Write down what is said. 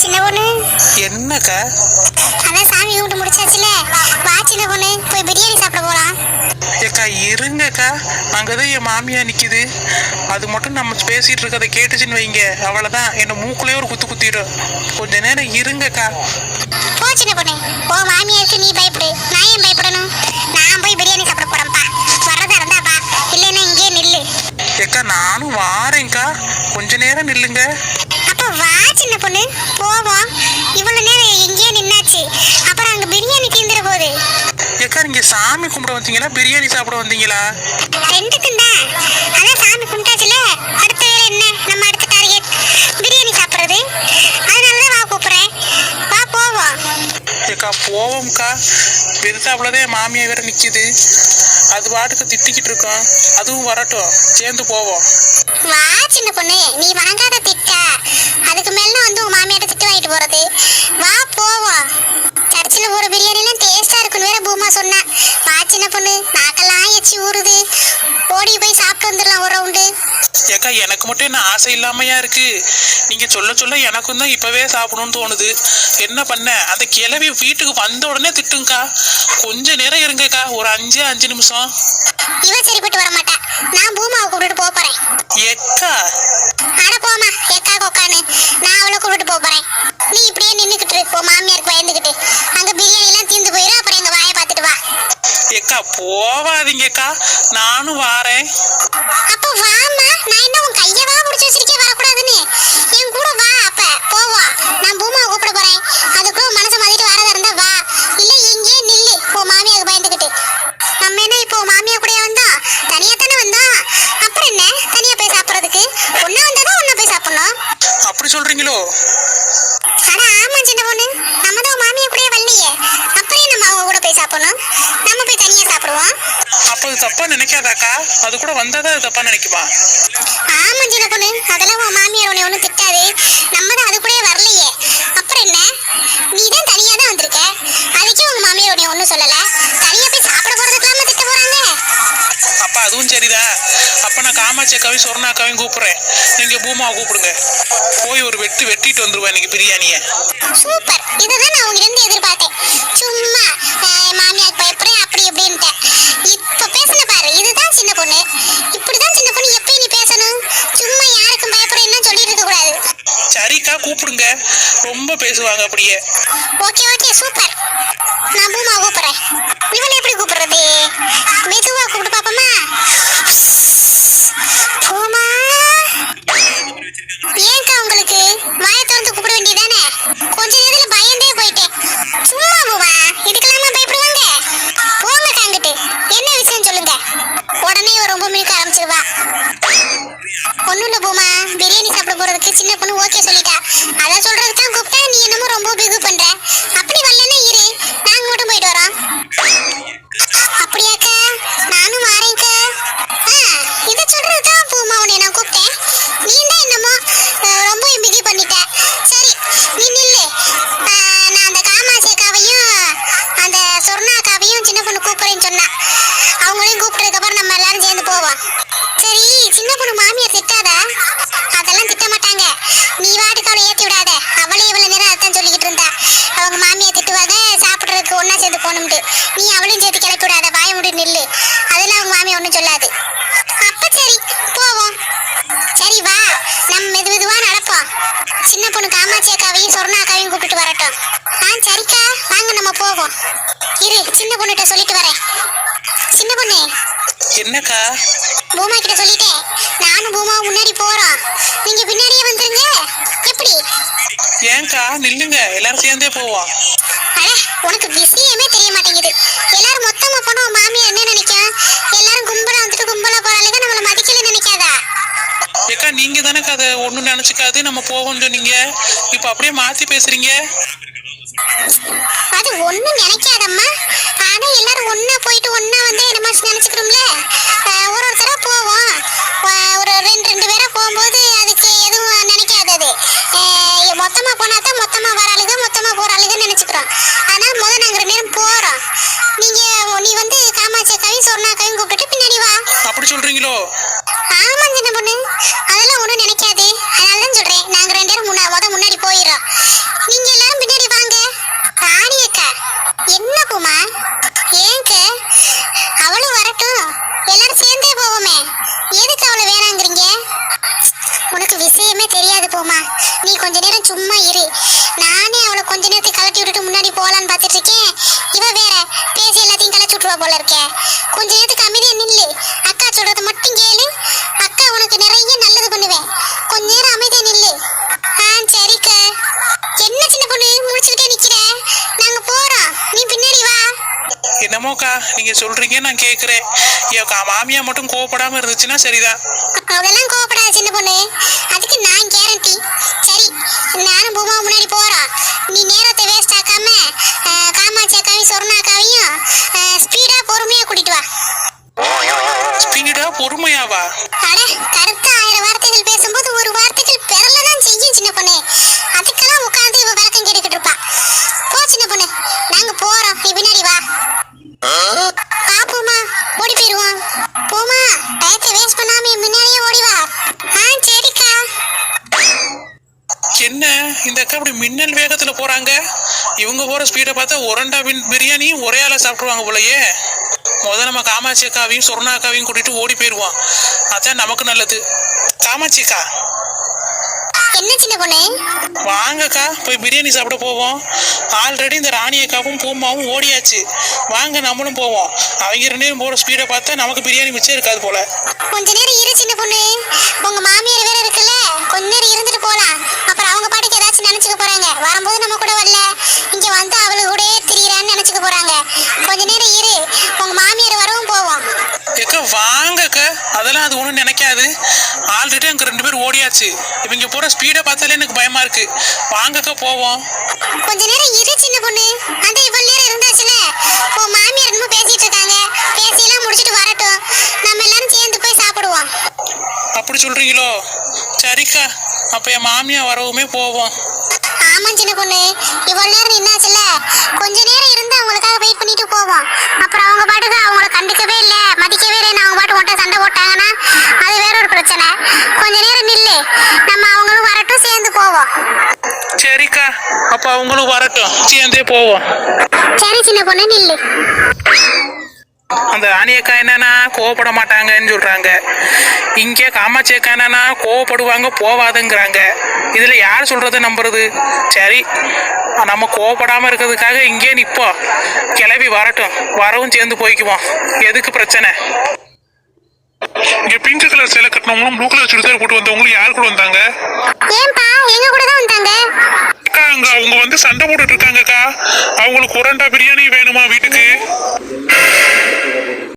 சின்ன பொண்ணு. என்னக்கா? அதான் சாமி கும்பிட்டு முடிச்சாச்சுல. வா சின்ன பொண்ணு போய் பிரியாணி சாப்பிட போலாம். ஏக்கா இருங்கக்கா. அங்கதான் என் மாமியா நிக்குது. அது மட்டும் நம்ம பேசிட்டு இருக்கதை கேட்டுச்சுன்னு வைங்க. அவ்வளவுதான். என்ன மூக்குலயே ஒரு குத்து குத்திடும். கொஞ்ச நேரம் இருங்கக்கா. போ சின்ன பொண்ணு. போ மாமியாருக்கு நீ பயப்படு. நான் ஏன் பயப்படணும்? நான் போய் பிரியாணி சாப்பிட போறேன்ப்பா. வர்றதா இருந்தா வா. இல்லைன்னா நில்லு. ஏக்கா நானும் வாரேன்க்கா. கொஞ்ச நேரம் நில்லுங்க. வா சின்ன பொண்ணு. போவோம். இவ்வளவு நேரம் எங்கேயே நின்னாச்சு. அப்புறம் அங்க பிரியாணி தீந்துற போகுது ஏக்கா நீங்க சாமி கும்பிட வந்தீங்களா? பிரியாணி சாப்பிட வந்தீங்களா? ரெண்டுக்கும் தான். அதான் சாமி கும்பிட்டாச்சுல. அடுத்த வேலை என்ன? நம்ம அடுத்த டார்கெட் பிரியாணி சாப்பிட்றது. அதனால தான் வா கூப்பிட்றேன். வா போவோம். ஏக்கா போவோம்க்கா. பெருசாப்புலதான் என் மாமியா வேற நிக்குது. அது பாட்டுக்கு திட்டிக்கிட்டு இருக்கோம் அதுவும் வரட்டும். சேர்ந்து போவோம். வா சின்ன பொண்ணு. நீ வாங்காத திட்டா. அதுக்கு மேல வந்து உங்க மாமியாட்ட திட்டு வாங்கிட்டு போறது. வா போவோம் சர்ச்சில் போற பிரியாணிலாம் டேஸ்டா இருக்குன்னு வேற பூமா சொன்னா. வா சின்ன பொண்ணு. நாக்கெல்லாம் எச்சி ஊறுது. ஓடி போய் சாப்பிட்டு வந்துடலாம் ஒரு ரவுண்டு ஏக்கா எனக்கு மட்டும் என்ன ஆசை இல்லாமையா இருக்கு? நீங்க சொல்ல சொல்ல எனக்கும் தான் இப்பவே சாப்பிடணும்னு தோணுது. என்ன பண்ண? அந்த கிளவி வீட்டுக்கு வந்த உடனே திட்டுங்கக்கா. கொஞ்ச நேரம் இருங்கக்கா. ஒரு அஞ்சு அஞ்சு நிமிஷம். இவ சரிப்பட்டு வர மாட்டா. நான் பூமாவை கூப்பிட்டுட்டு போக போறேன். ஏக்கா அட போமா எக்கா கொக்கான்னு நான் அவளை கூப்பிட்டு போக போறேன். நீ இப்படியே நின்னுக்கிட்டு இரு, உன் மாமியாருக்கு பயந்துக்கிட்டு. அங்க பிரியாணி எல்லாம் தீந்து போயிடும் அப்புறம் எங்க வாயை பார்த்துட்டு வா. ஏக்கா போவாதீங்கக்கா. நானும் வாரேன். அப்போ வாம்மா தப்பா நினைக்காதாக்கா? அது கூட வந்தாதான் அது தப்பா நினைக்குமா? ஆமா சின்ன பொண்ணு அதெல்லாம் உன் மாமியார் உன்னை ஒன்றும் திட்டாது. நம்ம தான் அது கூடயே வரலையே. அப்புறம் என்ன? நீ தான் தனியா தான் வந்திருக்க. அதுக்கே உங்க மாமியார் உன்னை ஒன்றும் சொல்லல. தனியா போய் சாப்பிட போறதுக்கெல்லாம் திட்ட போறாங்க? அப்ப அதுவும் சரிதா. அப்ப நான் காமாட்சி அக்காவையும் சொர்ணா அக்காவையும் கூப்பிடுறேன். நீங்க பூமாவை கூப்பிடுங்க. போய் ஒரு வெட்டு வெட்டிட்டு வந்துருவேன் இன்னைக்கு பிரியாணியை. சூப்பர். இதுதான் நான் சூப்பர் நான் பூமா கூப்பிடுறேன் போகணும்ட்டு. நீ அவளையும் சேர்த்து கிளப்பி விடாத வாய முடி நில்லு. அதெல்லாம் அவங்க மாமியார் ஒன்றும் சொல்லாது. அப்ப சரி போவோம். சரி வா. நம்ம மெது மெதுவா நடப்போம். சின்ன பொண்ணு காமாட்சி அக்காவையும் சொர்ணா அக்காவையும் கூப்பிட்டு வரட்டும். ஆ சரிக்கா. வாங்க நம்ம போவோம். இரு சின்ன பொண்ணுகிட்ட சொல்லிட்டு வரேன். சின்ன பொண்ணு. என்னக்கா? பூமா கிட்ட சொல்லிட்டேன். நானும் பூமா முன்னாடி போறோம். நீங்க பின்னாடியே வந்துருங்க. எப்படி? ஏன்க்கா நில்லுங்க. எல்லாரும் சேர்ந்தே போவோம். உனக்கு விஷயமே ஒண்ணும் நினைச்சுக்காது நம்ம போவோம்னு சொன்னீங்க. இப்ப அப்படியே மாத்தி பேசுறீங்க. அது ஒண்ணும் நினைக்காதம்மா. ஆனா எல்லாரும் ஒண்ணா போயிட்டு ஒண்ணா வந்து என்ன மாதிரி நினைச்சுக்கிறோம்ல? ஒரு ஒரு தடவை போவோம். ஒரு ரெண்டு ரெண்டு பேரா போகும்போது அதுக்கு எதுவும் நினைக்காது அது. அஹ் மொத்தமா போனா தான் மொத்தமா வர ஆளுங்க மொத்தமா போற ஆளுங்க நினைச்சுக்கிறோம். அதனால முதல்ல நாங்க ரெண்டு நேரம் போறோம். நீங்க நீ வந்து காமாட்சி அக்காவையும் சொர்ணாக்காவையும் கூப்பிட்டு பின்னாடி வா. அப்படி சொல்றீங்களோ? விட்டுட்டு போலான்னு பார்த்துட்டு இருக்கேன் இவ வேற பேசி எல்லாத்தையும் கலைச்சு விட்டுருவா போல இருக்கே. கொஞ்ச நேரத்துக்கு அமைதியா நில்லு. அக்கா சொல்றது மட்டும் என்னமோக்கா நீங்க சொல்றீங்க நான் கேக்குறேன். ஏக்கா மாமியா மட்டும் கோவப்படாம இருந்துச்சுன்னா சரிதான் அவ்வளோலாம் கோவப்படாத சின்ன பொண்ணு. அதுக்கு நான் கேரண்டி சரி நானும் பூமா முன்னாடி போறோம். நீ நேரத்தை வேஸ்ட் ஆக்காம காமாட்சி அக்காவையும் சொர்ணா அக்காவையும் இப்படி மின்னல் வேகத்துல போறாங்க. இவங்க போற ஸ்பீடை பார்த்தா ஒரண்டா பிரியாணியும் ஒரே ஆளா சாப்பிடுவாங்க போலயே. முத நம்ம காமாட்சி அக்காவையும் சொர்ணா அக்காவையும் கூட்டிட்டு ஓடி போயிருவோம். அதான் நமக்கு நல்லது. காமாட்சி அக்கா என்ன சின்ன பொண்ணு? வாங்கக்கா போய் பிரியாணி சாப்பிட போவோம். ஆல்ரெடி இந்த ராணி அக்காவும் பூமாவும் ஓடியாச்சு. வாங்க நம்மளும் போவோம். அவங்க ரெண்டு பேரும் போற ஸ்பீடை பார்த்தா நமக்கு பிரியாணி மிச்சம் இருக்காது போல. கொஞ்ச நேரம் இரு சின்ன பொண்ணு. உங்க மாமியார் வேற இருக்குல்ல. கொஞ்ச நேரம் இருந்துட்டு போலாம். அப்புறம் அவங்க பாட்டுக்கு ஏதாச்சும் நினைச்சுக்க போறாங்க. வரும்போது நம்ம கூட வரல. இங்க வந்து அவளு கூடயே திரியறான்னு நினைச்சுக்க போறாங்க. கொஞ்ச நேரம் இரு. உங்க மாமியார் வரவும் போவோம். ஏக்கா வாங்கக்கா அதெல்லாம் அது ஒன்றும் நினைக்காது. ஆல்ரெடி அங்கே ரெண்டு பேரும் ஓடியாச்சு. இவங்க போகிற ஸ்பீடை பார்த்தாலே எனக்கு பயமா இருக்கு. வாங்கக்கா போவோம். கொஞ்ச நேரம் இரு சின்ன பொண்ணு. அந்த இவ்வளவு நேரம் இருந்தாச்சுல உன் மாமியார் என்னமோ பேசிட்டு இருக்காங்க. பேசியெல்லாம் முடிச்சிட்டு வரட்டும். நம்ம எல்லாரும் சேர்ந்து போய் சாப்பிடுவோம். அப்படி சொல்றீங்களோ? சரிக்கா. அப்போ என் மாமியா வரவுமே போவோம் ஆமா சின்ன பொண்ணு. இவ்வளவு நேரம் நின்னாச்சுல கொஞ்ச நேரம் இருந்து அவங்களுக்காக வெயிட் பண்ணிட்டு போவோம். அப்புறம் அவங்க பாட்டுக்கு அவங்கள கண்டுக்கவே இல்ல மதிக்கவே இல்லை. அவங்க பாட்டு ஒட்ட சண்டை போட்டாங்கன்னா அது வேற ஒரு பிரச்சனை. கொஞ்ச நேரம் நில்லு. நம்ம அவங்களும் வரட்டும் சேர்ந்து போவோம். சரிக்கா. அப்போ அவங்களும் வரட்டும். சேர்ந்தே போவோம். சரி சின்ன பொண்ணு நில்லு. அந்த ராணி அக்கா என்னன்னா கோவப்பட மாட்டாங்கன்னு சொல்றாங்க. இங்கே காமாட்சி அக்கா என்னன்னா கோவப்படுவாங்க போவாதுங்கிறாங்க. இதுல யார் சொல்றதை நம்புறது? சரி நம்ம கோவப்படாம இருக்கிறதுக்காக இங்கே நிப்போம் கிளம்பி வரட்டும். வரவும் சேர்ந்து போய்க்குவோம். எதுக்கு பிரச்சனை? இங்க பிங்க் கலர் சேலை கட்டினவங்களும் ப்ளூ கலர் சுடிதார் போட்டு வந்தவங்களும் யார் கூட வந்தாங்க? ஏன்பா எங்க கூட தான் வந்தாங்க? இருக்காங்க. அவங்க வந்து சண்டை போட்டுட்டு இருக்காங்கக்கா. அவங்களுக்கு உரண்டா பிரியாணி வேணுமா வீட்டுக்கு?